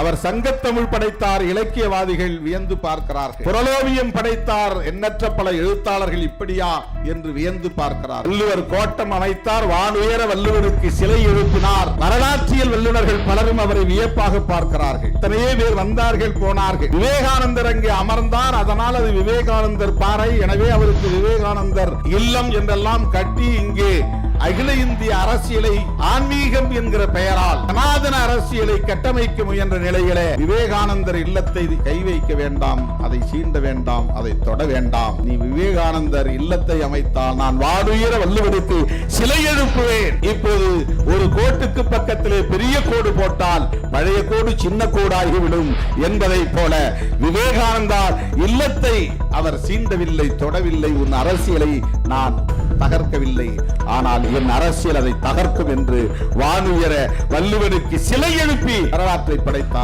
அவர் சங்கத்தமிழ் படைத்தார் இலக்கியவாதிகள் வியந்து பார்க்கிறார்கள். புரலோவியம் படைத்தார் எண்ணற்ற பல எழுத்தாளர்கள் இப்படியா என்று வியந்து பார்க்கிறார் வள்ளுவர் கோட்டம் அமைத்தார் வானுயர வள்ளுவருக்கு சிலை எழுப்பினார். வரலாற்றியல் வல்லுநர்கள் பலரும் அவரை வியப்பாக பார்க்கிறார்கள். இத்தனையே பேர் வந்தார்கள் போனார்கள். விவேகானந்தர் அங்கே அமர்ந்தார் அதனால் அது விவேகானந்தர் பாறை. எனவே அவருக்கு விவேகானந்தர் இல்லம் என்றெல்லாம் கட்டி இங்கே அகில இந்திய அரசியலை ஆன்மீகம் என்கிற பெயரால் சனாதன அரசியலை கட்டமைக்க முயன்ற நிலையிலே விவேகானந்தர் இல்லத்தை கை வைக்க வேண்டாம் அதை சீண்ட வேண்டாம் அதை தொட வேண்டாம். நீ விவேகானந்தர் இல்லத்தை அமைத்தால் நான் வாடுயிர வள்ளுவனுக்கு சிலை எழுப்புவேன். இப்போது ஒரு கோட்டுக்கு பக்கத்திலே பெரிய கோடு போட்டால் பழைய கோடு சின்ன கோடாகிவிடும் என்பதை போல விவேகானந்தார் இல்லத்தை அவர் சீண்டவில்லை தொடவில்லை. உன் அரசியலை நான் தகர்க்கவில்லை. ஆனால் என் அரசியல் அதை தகர்க்கும் என்று வானுயர வள்ளுவனுக்கு சிலை எழுப்பி வரலாற்றை படைத்தார்.